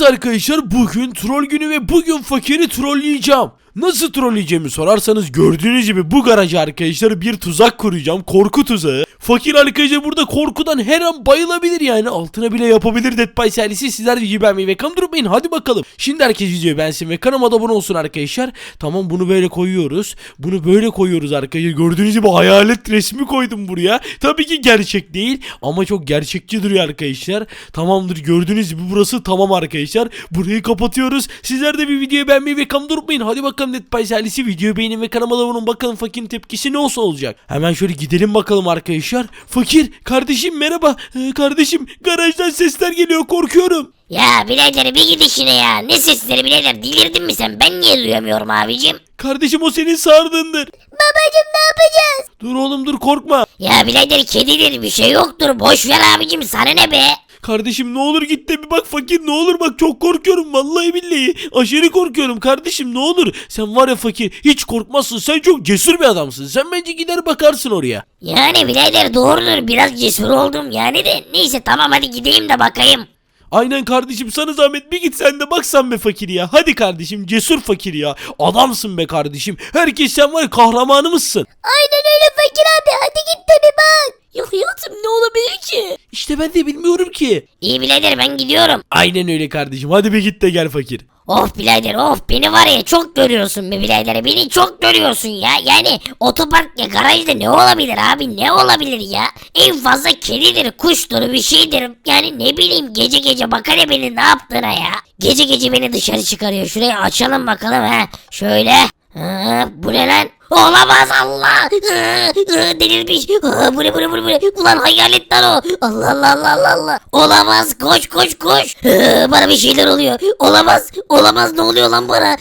Evet arkadaşlar bugün troll günü ve bugün fakiri trolleyeceğim. Nasıl trolleyeceğimi sorarsanız gördüğünüz gibi bu garaja arkadaşlar bir tuzak kuracağım. Korku tuzağı. Fakir arkadaşlar burada korkudan her an bayılabilir yani. Altına bile yapabilir Dead by serisi. Sizler videoyu beğenmeyi ve kanı durmayın. Hadi bakalım. Şimdi herkes videoyu beğensin ve kanalıma da abone olsun arkadaşlar. Tamam bunu böyle koyuyoruz. Bunu böyle koyuyoruz arkadaşlar. Gördüğünüz gibi hayalet resmi koydum buraya. Tabii ki gerçek değil ama çok gerçekçi duruyor arkadaşlar. Tamamdır gördüğünüz gibi burası tamam arkadaşlar. Burayı kapatıyoruz. Sizler de bir videoyu beğenmeyi ve kanı durmayın. Hadi bakalım Net Pay serisi videoyu beğenin ve kanalıma da abone olun. Bakalım fakirin tepkisi ne olsa olacak. Hemen şöyle gidelim bakalım arkadaşlar. Fakir kardeşim merhaba. Ee, kardeşim garajdan sesler geliyor korkuyorum. Ya birader bir git işine ya. Ne sesleri birader delirdin mi sen? Ben niye duyamıyorum abicim? Kardeşim o senin sardığındır. Babacım ne yapacağız? Dur oğlum dur korkma. Ya birader kedidir bir şey yoktur. Boş ver abicim sana ne be? Kardeşim ne olur git de bir bak fakir ne olur bak çok korkuyorum vallahi billahi. Aşırı korkuyorum kardeşim ne olur. Sen var ya fakir hiç korkmazsın sen çok cesur bir adamsın. Sen bence gider bakarsın oraya. Yani birader doğrudur biraz cesur oldum yani de. Neyse tamam hadi gideyim de bakayım. Aynen kardeşim sana zahmet bir git sen de bak sen be fakir ya. Hadi kardeşim cesur fakir ya. Adamsın be kardeşim. Herkes sen var ya kahramanımızsın. Aynen öyle fakir abi hadi git de bir bak. Ya hayatım ne olabilir ki? İşte ben de bilmiyorum ki. İyi birader ben gidiyorum. Aynen öyle kardeşim. Hadi bir git de gel fakir. Of birader of beni var ya çok görüyorsun be birader beni çok görüyorsun ya yani otopark ya garajda ne olabilir abi ne olabilir ya en fazla kedidir kuştur bir şeydir yani ne bileyim gece gece bak hele beni ne yaptığına ya gece gece beni dışarı çıkarıyor şurayı açalım bakalım ha şöyle ha, bu ne lan Olamaz Allah. Delirmiş. Bu ne bu ne bu ne bu ne? Ulan hayalet lan o. Allah Allah Allah Allah Allah. Olamaz. Koş koş koş. Bana bir şeyler oluyor. Olamaz. Olamaz. Ne oluyor lan bana?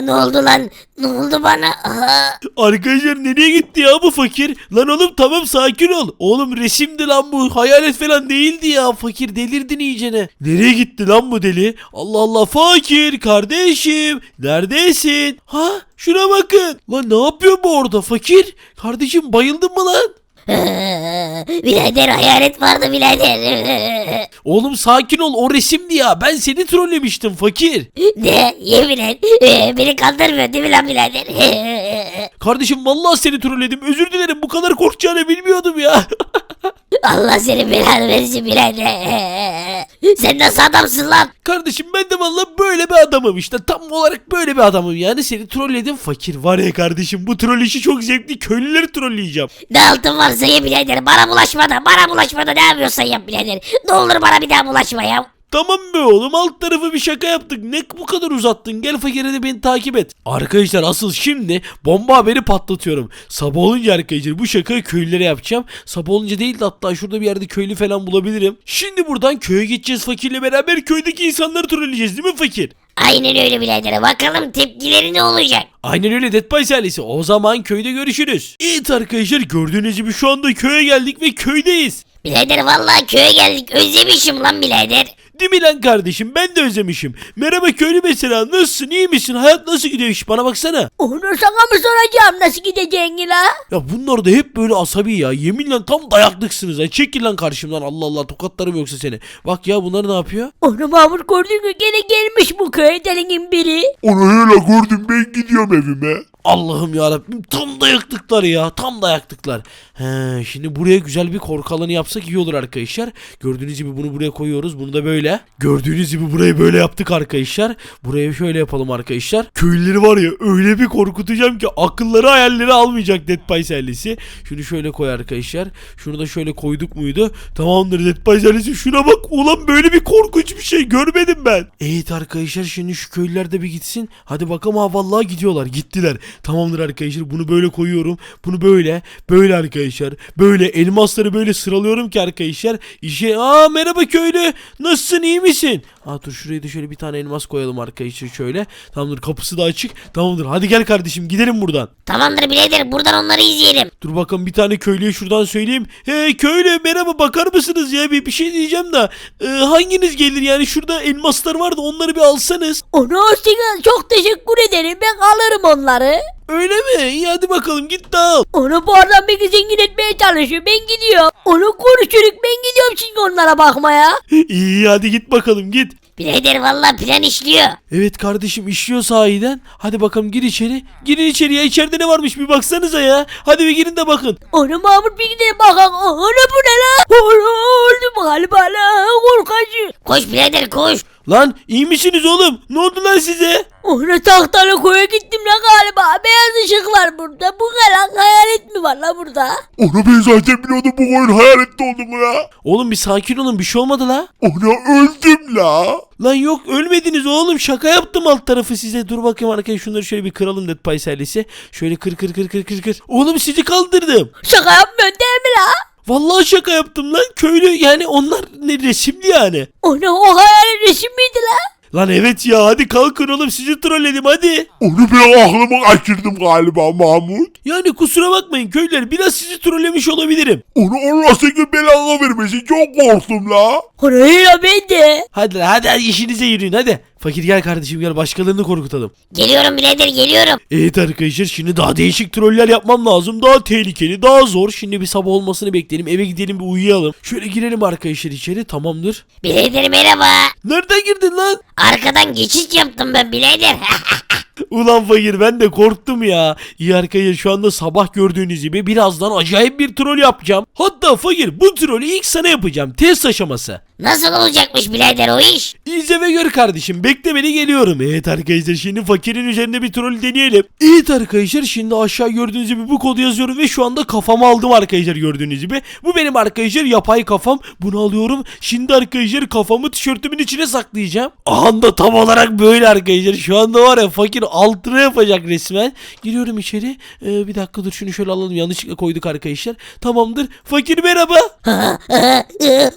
Ne oldu lan? Ne oldu bana? Arkadaşlar nereye gitti ya bu fakir? Lan oğlum tamam sakin ol. Oğlum resimdi lan bu. Hayalet falan değildi ya. Fakir delirdin iyicene. Nereye gitti lan bu deli? Allah Allah fakir kardeşim. Neredesin? Ha şuna bakın. Lan ne yapıyor bu orada fakir? Kardeşim bayıldın mı lan? Birader hayalet vardı birader. Oğlum sakin ol o resimdi ya. Ben seni trollemiştim fakir. Ne? Yemin et. Ee, Beni kandırmıyor değil mi lan birader? Kardeşim vallahi seni trolledim. Özür dilerim bu kadar korkacağını bilmiyordum ya. Allah seni belanı versin birader. Sen nasıl adamsın lan? Kardeşim ben de vallahi böyle bir adamım işte. Tam olarak böyle bir adamım yani. Seni trolledim fakir. Var ya kardeşim bu troll işi çok zevkli. Köylüleri trolleyeceğim. Ne altın varsa ye birader. Bana bulaşma da, bana bulaşma da ne yapıyorsan yap birader. Ne olur bana bir daha bulaşma ya. Tamam be oğlum alt tarafı bir şaka yaptık. Ne bu kadar uzattın? Gel fakire de beni takip et. Arkadaşlar asıl şimdi bomba haberi patlatıyorum. Sabah olunca arkadaşlar bu şakayı köylülere yapacağım. Sabah olunca değil de hatta şurada bir yerde köylü falan bulabilirim. Şimdi buradan köye gideceğiz fakirle beraber köydeki insanları trolleyeceğiz değil mi fakir? Aynen öyle birader. Bakalım tepkileri ne olacak? Aynen öyle Dead Salisi. O zaman köyde görüşürüz. Evet arkadaşlar gördüğünüz gibi şu anda köye geldik ve köydeyiz. Birader vallahi köye geldik. Özlemişim lan birader. Değil mi lan kardeşim ben de özlemişim. Merhaba köylü mesela nasılsın iyi misin hayat nasıl gidiyor iş bana baksana. Onu sana mı soracağım nasıl gideceğini la? Ya bunlar da hep böyle asabi ya yeminle tam dayaklıksınız ya çekil lan karşımdan Allah Allah tokatlarım yoksa seni. Bak ya bunlar ne yapıyor? Onu Mahmut gördün mü gene gelmiş bu köye delinin biri. Onu öyle gördüm ben gidiyorum evime. Allah'ım ya Rabbim tam dayaktıklar ya tam dayaktıklar. He, şimdi buraya güzel bir korku alanı yapsak iyi olur arkadaşlar. Gördüğünüz gibi bunu buraya koyuyoruz. Bunu da böyle. Gördüğünüz gibi burayı böyle yaptık arkadaşlar. Buraya şöyle yapalım arkadaşlar. Köylüleri var ya öyle bir korkutacağım ki akılları hayalleri almayacak Dead by Sally'si. Şunu şöyle koy arkadaşlar. Şunu da şöyle koyduk muydu? Tamamdır Dead by Sally'si. Şuna bak ulan böyle bir korkunç bir şey görmedim ben. Evet arkadaşlar şimdi şu köylüler de bir gitsin. Hadi bakalım ha vallahi gidiyorlar. Gittiler. Tamamdır arkadaşlar bunu böyle koyuyorum. Bunu böyle böyle arkadaşlar. Böyle elmasları böyle sıralıyorum ki arkadaşlar. İşe aa merhaba köylü. Nasılsın iyi misin? Aa dur şuraya da şöyle bir tane elmas koyalım arkadaşlar şöyle. Tamamdır kapısı da açık. Tamamdır hadi gel kardeşim gidelim buradan. Tamamdır birader buradan onları izleyelim. Dur bakalım bir tane köylüye şuradan söyleyeyim. Hey köylü merhaba bakar mısınız ya bir, bir şey diyeceğim de. Ee, hanginiz gelir yani şurada elmaslar var da onları bir alsanız. Onu çok teşekkür ederim ben alırım onları. Öyle mi? İyi hadi bakalım git dağıl. Onu bu aradan bir zengin etmeye çalışıyor. Ben gidiyorum. Onu konuşuruk ben gidiyorum şimdi onlara bakmaya. İyi hadi git bakalım git. Birader valla plan işliyor. Evet kardeşim işliyor sahiden. Hadi bakalım gir içeri. Girin içeri ya içeride ne varmış bir baksanıza ya. Hadi bir girin de bakın. Onu Mahmut bir gidelim bakalım. Onu bu ne la? Onu öldüm galiba la. Korkacı. Koş birader koş. Lan iyi misiniz oğlum? Ne oldu lan size? Onu tahtalı koya gittim la galiba. Beyaz ışıklar burada. Bu kalan hayalet mi var la burada? Onu ben zaten biliyordum bu oyun hayalette olduğumu ya. Oğlum bir sakin olun bir şey olmadı la. Ona öldüm la. Lan yok ölmediniz oğlum şaka yaptım alt tarafı size. Dur bakayım arkadaşlar şunları şöyle bir kıralım Dead Pie. Şöyle kır kır kır kır kır kır. Oğlum sizi kaldırdım. Şaka yapmıyorsun değil mi la? Vallahi şaka yaptım lan. Köylü yani onlar ne resimli yani. Onu o hayalet resim miydi la? Lan evet ya hadi kalkın oğlum sizi trolledim hadi. Onu ben aklımı kaçırdım galiba Mahmut. Yani kusura bakmayın köylüler biraz sizi trollemiş olabilirim. Onu Allah senin belanı vermesin çok korktum la. La ben de. Hadi lan hadi, hadi işinize yürüyün hadi. Fakir gel kardeşim gel başkalarını korkutalım. Geliyorum birader geliyorum. Evet arkadaşlar şimdi daha değişik troller yapmam lazım. Daha tehlikeli daha zor. Şimdi bir sabah olmasını bekleyelim eve gidelim bir uyuyalım. Şöyle girelim arkadaşlar içeri tamamdır. Birader merhaba. Nereden girdin lan? Arkadan geçiş yaptım ben birader. Ulan fakir ben de korktum ya. İyi arkadaşlar şu anda sabah gördüğünüz gibi birazdan acayip bir troll yapacağım. Hatta fakir bu trolü ilk sana yapacağım. Test aşaması. Nasıl olacakmış birader o iş? İzle ve gör kardeşim. Bekle beni geliyorum. Evet arkadaşlar şimdi fakirin üzerinde bir troll deneyelim. Evet arkadaşlar şimdi aşağı gördüğünüz gibi bu kodu yazıyorum ve şu anda kafamı aldım arkadaşlar gördüğünüz gibi. Bu benim arkadaşlar yapay kafam. Bunu alıyorum. Şimdi arkadaşlar kafamı tişörtümün içine saklayacağım. Anda tam olarak böyle arkadaşlar. Şu anda var ya fakir altına yapacak resmen. Giriyorum içeri. Ee, bir dakika dur şunu şöyle alalım. Yanlışlıkla koyduk arkadaşlar. Tamamdır. Fakir merhaba.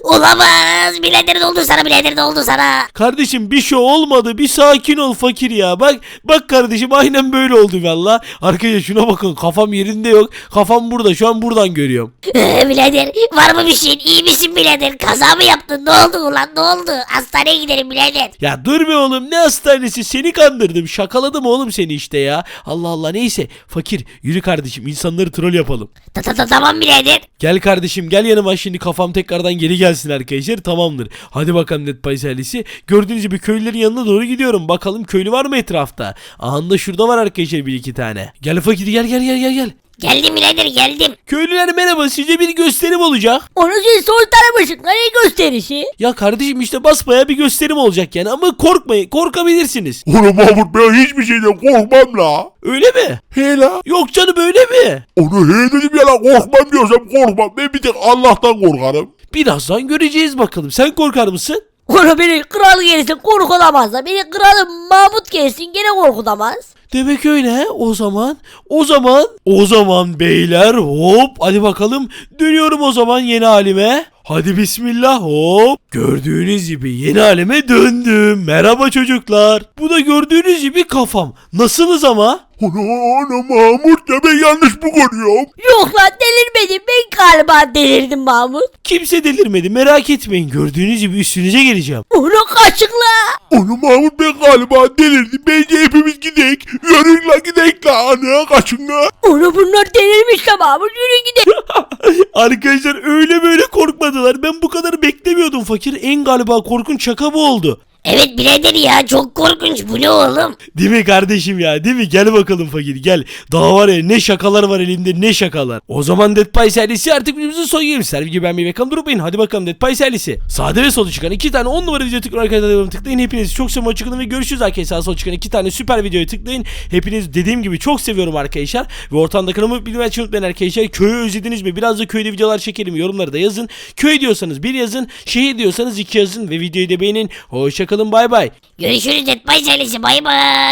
Olamaz. Birader ne oldu sana birader ne oldu sana? Kardeşim bir şey olmadı. Bir sakin ol fakir ya. Bak bak kardeşim aynen böyle oldu valla. Arkadaşlar şuna bakın kafam yerinde yok. Kafam burada. Şu an buradan görüyorum. Ee, birader var mı bir şeyin? İyi misin birader? Kaza mı yaptın? Ne oldu ulan ne oldu? Hastaneye gidelim birader. Ya dur be oğlum ne hastanesi seni kandırdım. Şakaladım oğlum seni işte ya. Allah Allah neyse. Fakir yürü kardeşim insanları troll yapalım. Ta ta ta tamam birader. Gel kardeşim gel yanıma şimdi kafam tekrardan geri gelsin arkadaşlar tamamdır. Hadi bakalım Net Paysalisi. Gördüğünüz gibi köylülerin yanına doğru gidiyorum. Bakalım köylü var mı etrafta? Aha da şurada var arkadaşlar bir iki tane. Gel fakir gel gel gel gel gel. Geldim birader geldim. Köylüler merhaba size bir gösterim olacak. Onu sen sol taramışsın. Nereye gösterisi? Ya kardeşim işte basbaya bir gösterim olacak yani ama korkmayın korkabilirsiniz. Onu Mahmut ben hiçbir şeyden korkmam la. Öyle mi? He la. Yok canım öyle mi? Onu he dedim ya la korkmam diyorsam korkmam. Ben bir tek Allah'tan korkarım. Birazdan göreceğiz bakalım. Sen korkar mısın? Onu beni kral gelsin korkutamaz da. Beni kralım Mahmut gelsin gene korkutamaz. Demek öyle? O zaman, o zaman, o zaman beyler hop hadi bakalım dönüyorum o zaman yeni halime. Hadi bismillah hop. Gördüğünüz gibi yeni halime döndüm. Merhaba çocuklar. Bu da gördüğünüz gibi kafam. Nasılsınız ama? Onu, onu Mahmut ya ben yanlış mı görüyorum? Yok lan delirmedim. Ben galiba delirdim Mahmut. Kimse delirmedi merak etmeyin. Gördüğünüz gibi üstünüze geleceğim. Onu kaçıkla. Onu Mahmut ben galiba delirdim. Bence hepimiz gidek. Yürüyün la gidek la. Ana kaçın la. Onu bunlar delirmiş la Mahmut. Yürü gidelim. Arkadaşlar öyle böyle korkmadılar. Ben bu kadar beklemiyordum fakir. En galiba korkunç şaka bu oldu. Evet birader ya çok korkunç bu ne oğlum? Değil mi kardeşim ya değil mi? Gel bakalım fakir gel. Daha var ya ne şakalar var elimde ne şakalar. O zaman Dead Pie serisi artık videomuzun son gelmiş. Sergi ben bir bakalım durmayın. Hadi bakalım Dead Pie serisi. Sağda ve solda çıkan iki tane 10 numara video tıklayın arkadaşlar tıklayın. Hepinizi çok seviyorum çıkın ve görüşürüz arkadaşlar. Sol çıkan iki tane süper videoya tıklayın. Hepiniz dediğim gibi çok seviyorum arkadaşlar. Ve ortamda kanalımı bilmeyi unutmayın arkadaşlar. Köyü özlediniz mi? Biraz da köyde videolar çekelim. Yorumları da yazın. Köy diyorsanız bir yazın. Şehir diyorsanız iki yazın. Ve videoyu da beğenin. Hoşçakalın bay bay. Görüşürüz Dead ailesi bay bay.